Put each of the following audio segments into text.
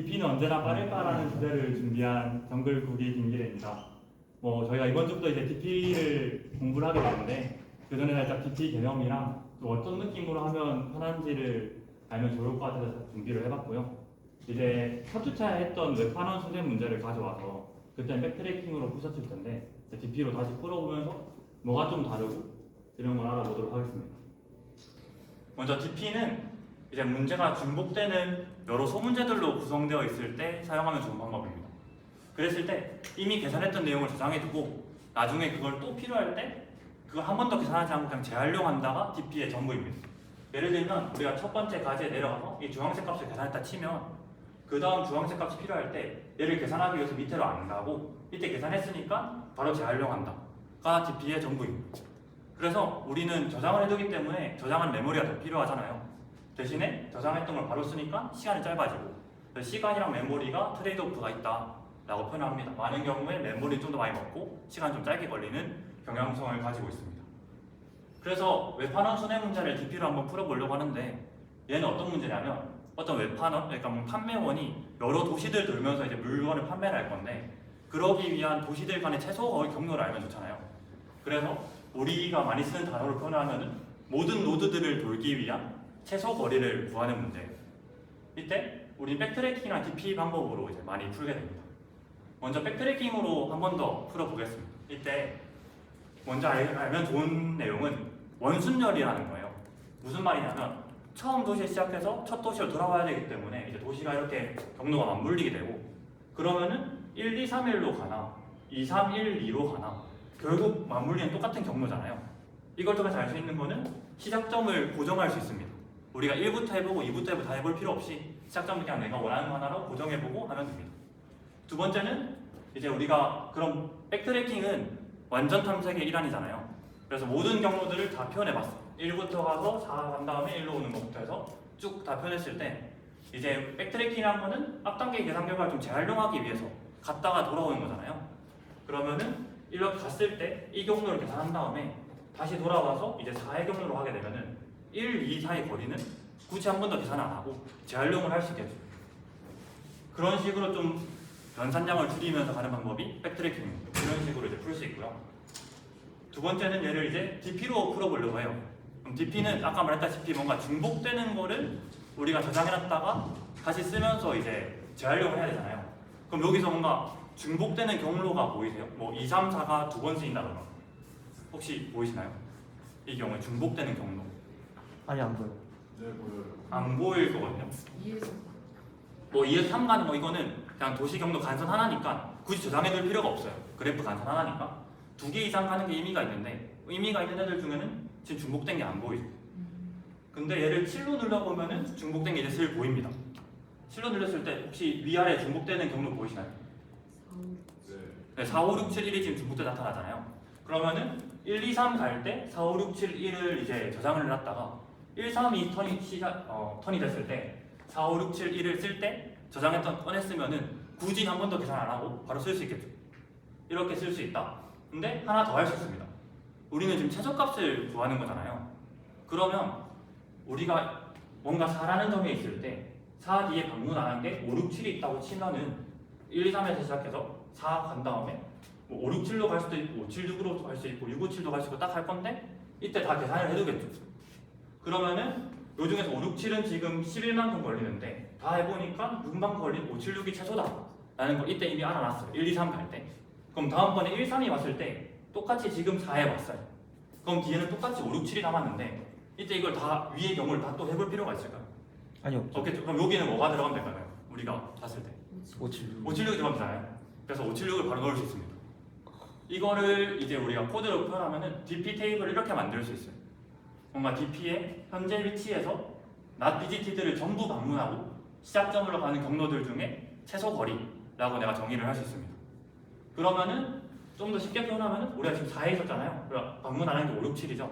DP는 언제나 빠를까라는 주제를 준비한 정글 구기 김기래입니다. 뭐 저희가 이번 주부터 이제 DP를 공부를 하게 되는데 그 전에 살짝 DP 개념이랑 또 어떤 느낌으로 하면 편한지를 알면 좋을 것 같아서 준비를 해봤고요. 이제 첫 주차에 했던 웹판원 수제 문제를 가져와서 그때는 백트래킹으로 푸셨을 텐데 DP로 다시 풀어보면서 뭐가 좀 다르고 이런 걸 알아보도록 하겠습니다. 먼저 DP는 이제 문제가 중복되는 여러 소문제들로 구성되어 있을 때 사용하면 좋은 방법입니다. 그랬을 때 이미 계산했던 내용을 저장해두고 나중에 그걸 또 필요할 때 그걸 한번 더 계산하지 않고 그냥 재활용한다가 DP의 전부입니다. 예를 들면 우리가 첫 번째 가지에 내려가서 이 주황색 값을 계산했다 치면 그 다음 주황색 값이 필요할 때 얘를 계산하기 위해서 밑으로 안 가고 이때 계산했으니까 바로 재활용한다가 DP의 전부입니다. 그래서 우리는 저장을 해두기 때문에 저장한 메모리가 더 필요하잖아요. 대신에 저장했던 걸 바로 쓰니까 시간이 짧아지고 시간이랑 메모리가 트레이드오프가 있다 라고 표현합니다. 많은 경우에 메모리 좀 더 많이 먹고 시간 좀 짧게 걸리는 경향성을 가지고 있습니다. 그래서 웹판원 순회 문제를 DP로 한번 풀어보려고 하는데 얘는 어떤 문제냐면 어떤 웹판원, 그러니까 뭐 판매원이 여러 도시들 돌면서 이제 물건을 판매를 할 건데 그러기 위한 도시들 간의 최소 경로를 알면 좋잖아요. 그래서 우리가 많이 쓰는 단어로 표현하면은 모든 노드들을 돌기 위한 최소 거리를 구하는 문제예요. 이때 우리 백트래킹이나 DP 방법으로 이제 많이 풀게 됩니다. 먼저 백트래킹으로 한 번 더 풀어보겠습니다. 이때 먼저 알, 알면 좋은 내용은 원순열이라는 거예요. 무슨 말이냐면 처음 도시에 시작해서 첫 도시로 돌아와야 되기 때문에 이제 도시가 이렇게 경로가 맞물리게 되고 그러면은 1, 2, 3, 1로 가나 2, 3, 1, 2로 가나 결국 맞물리는 똑같은 경로잖아요. 이걸 통해서 알 수 있는 거는 시작점을 고정할 수 있습니다. 우리가 1부터 해보고 2부터 해보고 다 해볼 필요 없이 시작점을 그냥 내가 원하는 거 하나로 고정해보고 하면 됩니다. 두 번째는 이제 우리가 그럼 백트래킹은 완전 탐색의 일환이잖아요. 그래서 모든 경로들을 다 표현해봤어. 1부터 가서 4 간 다음에 1로 오는 것부터 해서 쭉 다 표현했을 때 이제 백트래킹이라는 거는 앞단계 계산 결과를 좀 재활용하기 위해서 갔다가 돌아오는 거잖아요. 그러면은 이렇게 갔을 때 이 경로를 계산한 다음에 다시 돌아와서 이제 4의 경로로 하게 되면은 1, 2 사이 거리는 굳이 한 번 더 계산 안 하고 재활용을 할 수 있겠죠. 그런 식으로 좀 연산량을 줄이면서 가는 방법이 백트래킹입니다. 이런 식으로 이제 풀 수 있고요. 두 번째는 얘를 이제 DP로 풀어보려고 해요. 그럼 DP는 아까 말했다시피 뭔가 중복되는 거를 우리가 저장해놨다가 다시 쓰면서 이제 재활용을 해야 되잖아요. 그럼 여기서 뭔가 중복되는 경로가 보이세요? 뭐 2, 3, 4가 두 번 쓰인다거나 혹시 보이시나요? 이 경우에 중복되는 경로 아니 안 보여. 네 보여요. 안 보일 거거든요. 이해서 뭐 2에서 3 가는 거 이거는 그냥 도시 경로 간선 하나니까 굳이 저장해 둘 필요가 없어요. 그래프 간선 하나니까 두 개 이상 가는 게 의미가 있는데 의미가 있는 애들 중에는 지금 중복된 게 안 보이죠. 근데 얘를 7로 눌러보면은 중복된 게 이제 슬 보입니다. 7로 눌렀을 때 혹시 위아래 중복되는 경로 보이시나요? 네. 네, 4, 5, 6, 7, 1이 지금 중복돼 나타나잖아요. 그러면은 1, 2, 3 갈 때 4, 5, 6, 7, 1을 이제 저장을 해놨다가 1, 3, 2 턴이 시작 어, 턴이 됐을 때 4, 5, 6, 7, 1을 쓸 때 저장했던 꺼냈으면은 굳이 한 번 더 계산 안 하고 바로 쓸 수 있겠죠. 이렇게 쓸 수 있다. 근데 하나 더 할 수 있습니다. 우리는 지금 최저값을 구하는 거잖아요. 그러면 우리가 뭔가 4라는 점에 있을 때 4 뒤에 방문 안 한 게 5, 6, 7이 있다고 치면은 1, 2, 3에서 시작해서 4 간 다음에 뭐 5, 6, 7로 갈 수도 있고 7, 6으로 갈 수 있고 6, 5, 7도 갈 수 있고 딱 할 건데 이때 다 계산을 해두겠죠. 그러면은 요 중에서 5, 6, 7은 지금 11만큼 걸리는데 다 해보니까 6만 걸린 5, 7, 6이 최소다 라는 걸 이때 이미 알아놨어요. 1, 2, 3 갈 때. 그럼 다음번에 1, 3이 왔을 때 똑같이 지금 4에 왔어요. 그럼 뒤에는 똑같이 5, 6, 7이 남았는데 이때 이걸 다 위의 경우를 다 또 해볼 필요가 있을까요? 아니 없죠. 없겠죠. 그럼 여기는 뭐가 들어가면 될까요? 우리가 봤을 때. 576. 576이 들어가면 되잖아요. 그래서 576을 바로 넣을 수 있습니다. 이거를 이제 우리가 코드로 표현하면은 DP 테이블을 이렇게 만들 수 있어요. 뭔가 DP의 현재 위치에서 not visited를 전부 방문하고 시작점으로 가는 경로들 중에 최소 거리라고 내가 정의를 할 수 있습니다. 그러면은 좀 더 쉽게 표현하면은 우리가 지금 4에 있었잖아요. 그러니까 방문 안 하는 게 5, 6, 7이죠.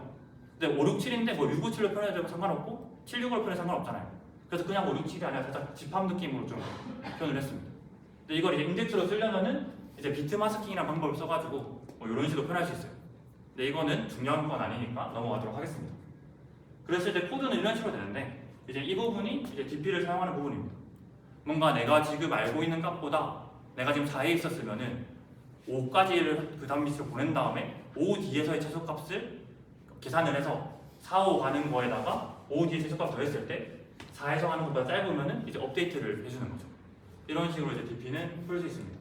근데 5, 6, 7인데 뭐 6, 5, 7로 표현해도 상관없고 7, 6으로 표현해도 상관없잖아요. 그래서 그냥 5, 6, 7이 아니라 살짝 집합 느낌으로 좀 표현을 했습니다. 근데 이걸 이제 인덱스로 쓰려면은 이제 비트 마스킹이라는 방법을 써가지고 뭐 이런 식으로 표현할 수 있어요. 근데 이거는 중요한 건 아니니까 넘어가도록 하겠습니다. 그랬을 때 코드는 이런 식으로 되는데 이제 이 부분이 이제 DP를 사용하는 부분입니다. 뭔가 내가 지금 알고 있는 값보다 내가 지금 4에 있었으면은 5까지를 그 다음 밑으로 보낸 다음에 5 뒤에서의 최소값을 계산을 해서 4, 5 가는 거에다가 5 뒤에 최소값 더했을 때 4에서 가는 것보다 짧으면은 이제 업데이트를 해주는 거죠. 이런 식으로 이제 DP는 풀 수 있습니다.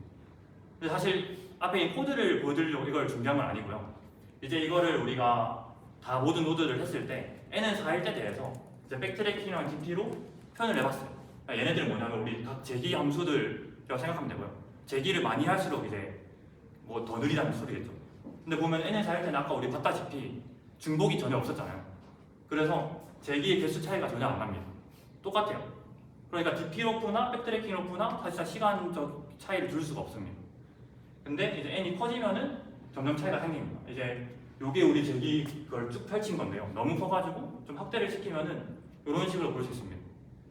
근데 사실 앞에 이 코드를 보여드리려고 이걸 준비한 건 아니고요. 이제 이거를 우리가 다 모든 노드를 했을 때 n은 4일 때 대해서 이제 백트래킹이랑 DP로 표현을 해봤어요. 그러니까 얘네들은 뭐냐면 우리 각 제기 함수들이라고 생각하면 되고요. 제기를 많이 할수록 이제 뭐 더 느리다는 소리겠죠. 근데 보면 n은 4일 때는 아까 우리 봤다시피 중복이 전혀 없었잖아요. 그래서 제기의 개수 차이가 전혀 안 납니다. 똑같아요. 그러니까 DP 로프나 백트래킹 로프나 사실상 시간적 차이를 줄 수가 없습니다. 근데 이제 n이 커지면은 점점 차이가 생깁니다. 이제 요게 우리 제기 그걸 쭉 펼친 건데요. 너무 커가지고 좀 확대를 시키면은 이런 식으로 볼 수 있습니다.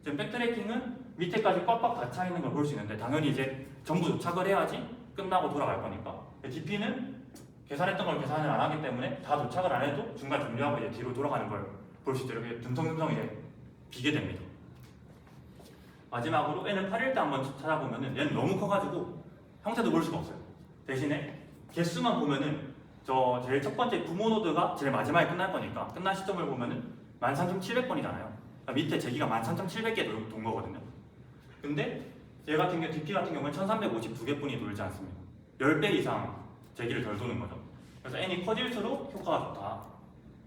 지금 백트래킹은 밑에까지 꽉꽉 닫혀 있는 걸 볼 수 있는데 당연히 이제 전부 도착을 해야지 끝나고 돌아갈 거니까. DP는 계산했던 걸 계산을 안 하기 때문에 다 도착을 안 해도 중간 종료하고 이제 뒤로 돌아가는 걸 볼 수 있죠. 이렇게 듬성듬성 이제 비게 됩니다. 마지막으로 n을 8일 때 한번 찾아보면은 얘는 너무 커가지고 형태도 볼 수가 없어요. 대신에 개수만 보면은 저 제일 첫 번째 부모 노드가 제일 마지막에 끝날 거니까 끝난 시점을 보면은 13,700번이잖아요. 그러니까 밑에 제기가 13,700개 돈, 돈 거거든요. 근데 얘 같은 경우 DP 같은 경우는 1,352개뿐이 돌지 않습니다. 10배 이상 제기를 덜 도는 거죠. 그래서 n이 커질수록 효과가 좋다.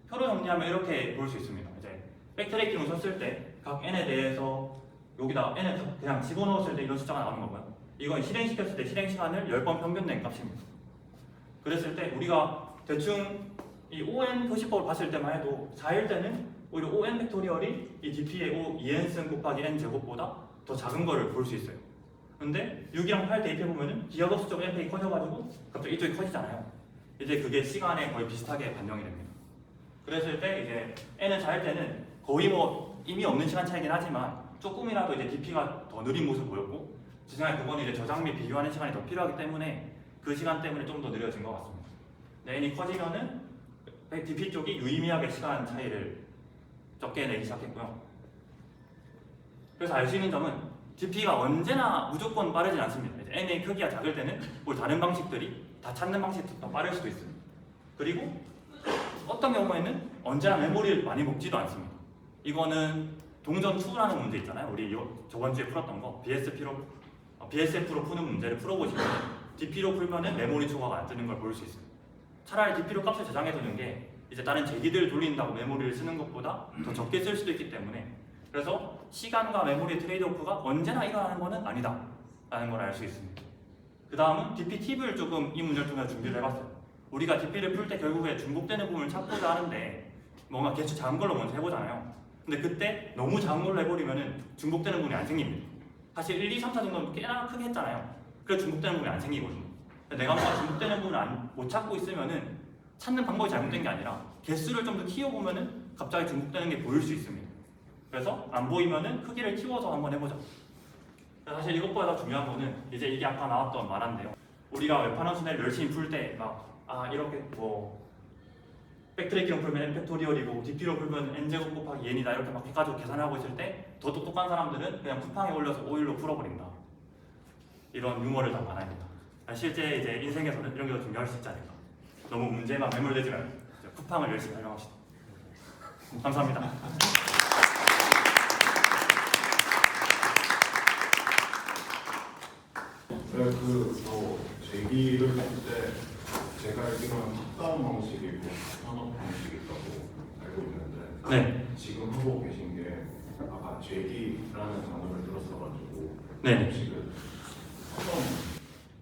표로 정리하면 이렇게 볼 수 있습니다. 이제 백트래킹을 썼을 때 각 n에 대해서 여기다 n을 그냥 집어넣었을 때 이런 숫자가 나오는 거고요. 이건 실행시켰을 때 실행 시간을 10번 평균 낸 값입니다. 그랬을 때 우리가 대충 이 ON 표시법을 봤을 때만 해도 4일 때는 오히려 ON 팩토리얼이 이 DP의 O 2n승 곱하기 n 제곱보다 더 작은 거를 볼 수 있어요. 근데 6이랑 8 대입해 보면은 기하급수적 n팩이 커져가지고 갑자기 이쪽이 커지잖아요. 이제 그게 시간에 거의 비슷하게 반영이 됩니다. 그랬을 때 이제 n은 4일 때는 거의 뭐 의미 없는 시간 차이긴 하지만 조금이라도 이제 DP가 더 느린 모습 보였고 제 생각에 그건 이제 저장 및 비교하는 시간이 더 필요하기 때문에 그 시간 때문에 좀 더 느려진 것 같습니다. 네, n이 커지면은 DP 쪽이 유의미하게 시간 차이를 적게 내기 시작했고요. 그래서 알 수 있는 점은 DP가 언제나 무조건 빠르진 않습니다. 이제 n의 크기가 작을 때는 뭐 다른 방식들이 다 찾는 방식도 더 빠를 수도 있습니다. 그리고 어떤 경우에는 언제나 메모리를 많이 먹지도 않습니다. 이거는 동전 2라는 문제 있잖아요. 우리 요- 저번 주에 풀었던 거 BSP로 어, BSF로 푸는 문제를 풀어보시면 DP로 풀면은 메모리 초과가 안 뜨는 걸 볼 수 있어요. 차라리 DP로 값을 저장해 두는 게 이제 다른 제기들 돌린다고 메모리를 쓰는 것보다 더 적게 쓸 수도 있기 때문에 그래서 시간과 메모리의 트레이드오프가 언제나 일어나는 것은 아니다 라는 걸 알 수 있습니다. 그 다음은 DP 팁을 조금 이 문제를 통해서 준비를 해봤어요. 우리가 DP를 풀 때 결국에 중복되는 부분을 찾고자 하는데 뭔가 개수 작은 걸로 먼저 해보잖아요. 근데 그때 너무 작은 걸로 해버리면은 중복되는 부분이 안 생깁니다. 사실 1, 2, 3, 4 정도는 꽤나 크게 했잖아요. 그래 중복되는 부분이 안 생기거든요. 내가 뭔가 중복되는 부분을 안- 못 찾고 있으면은 찾는 방법이 잘못된 게 아니라 개수를 좀 더 키워보면은 갑자기 중복되는 게 보일 수 있습니다. 그래서 안 보이면은 크기를 키워서 한번 해보자. 사실 이것보다 더 중요한 거는 이제 이게 아까 나왔던 말한데요. 우리가 웹판원 순회를 열심히 풀 때 막 아 이렇게 뭐 백트래킹으로 풀면 n 팩토리얼이고 DP로 풀면 n 제곱 곱하기 n이다 이렇게 막 해가지고 계산하고 있을 때 더 똑똑한 사람들은 그냥 쿠팡에 올려서 5일로 풀어버린다. 이런 유머를 다 말합니다. 아, 실제 이제 인생에서는 이런 게 더 중요할 수 있지 않을까. 너무 문제만 매몰되지 말고 이제 쿠팡을 열심히 활용합시다. 감사합니다. 네, 그뭐 제기를 할 때 제가 알기로는 탑다운 방식이 있고 탑업 방식이 있다고 알고 있는데 네, 지금 하고 계신 게 아까 제기라는 단어를 들었어가지고 네. 그 탑다운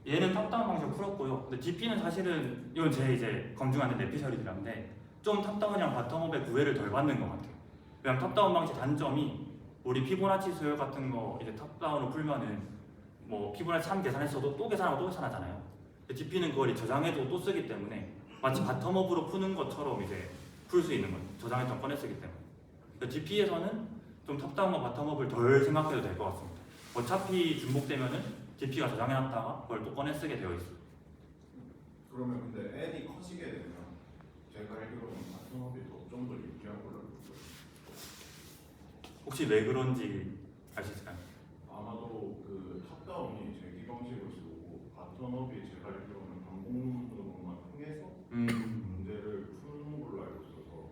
얘는 탑다운 방식으로 풀었고요. 근데 DP는 사실은 이건 제 이제 검증하는 내피셜이라는데 좀 탑다운이랑 바텀업의 구애를 덜 받는 것 같아요. 왜냐면 탑다운 방식 단점이 우리 피보나치 수열 같은 거 이제 탑다운으로 풀면은 뭐 피보나치 한 계산했어도 또 계산하고 또 계산하잖아요. 근데 DP는 그걸 저장해두고 또 쓰기 때문에 마치 바텀업으로 푸는 것처럼 이제 풀 수 있는 거예요. 저장했던 꺼내 쓰기 때문에. DP에서는 좀 탑다운과 바텀업을 덜 생각해도 될 것 같습니다. 어차피 중복되면은 DP가 저장해놨다가 그걸 또 꺼내 쓰게 되어 있어요. 그러면 근데 n이 커지게 되면 제가 알기로는 탑업이 좀더 유리한 걸로 알고 있어요. 혹시 왜 그런지 알 수 있을까요? 아마도 다턴업이 제가 알기로는 반복문만 통해서 음. 문제를 푸는 걸로 알고 있어서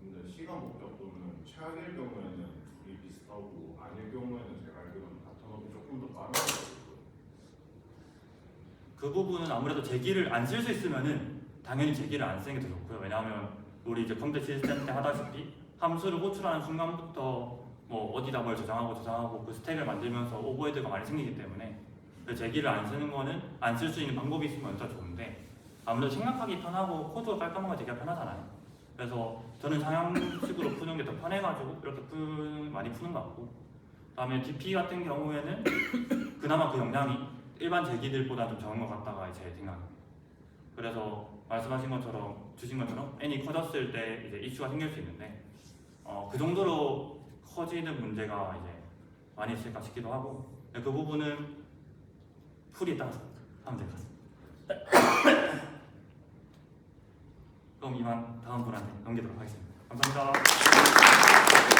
근데 시간 복잡도는 최악일 경우에는 둘이 비슷하고 아닐 경우에는 제가 알기로는 다턴업이 조금 더 빠른. 그 부분은 아무래도 제기를 안 쓸 수 있으면은 당연히 제기를 안 쓰는 게 더 좋고요. 왜냐하면 우리 이제 컴퓨터 시스템 때 하다시피 함수를 호출하는 순간부터 뭐 어디다 뭘 저장하고 저장하고 그 스택을 만들면서 오버헤드가 많이 생기기 때문에 그 제기를 안 쓰는 거는 안 쓸 수 있는 방법이 있으면 진짜 좋은데 아무래도 생각하기 편하고 코드가 깔끔하게 되기가 편하잖아요. 그래서 저는 상향식으로 푸는 게 더 편해가지고 이렇게 푸, 많이 푸는 것 같고 그다음에 DP 같은 경우에는 그나마 그 용량이 일반 제기들보다 좀 적은 것 같다가 제 생각입니다. 그래서 말씀하신 것처럼 주신 것처럼 n이 커졌을 때 이제 이슈가 생길 수 있는데 어, 그 정도로 커지는 문제가 이제 많이 있을까 싶기도 하고 그 부분은 풀이에 따라서 하면 될 것 같습니다. 그럼 이만 다음 분한테 넘기도록 하겠습니다. 감사합니다.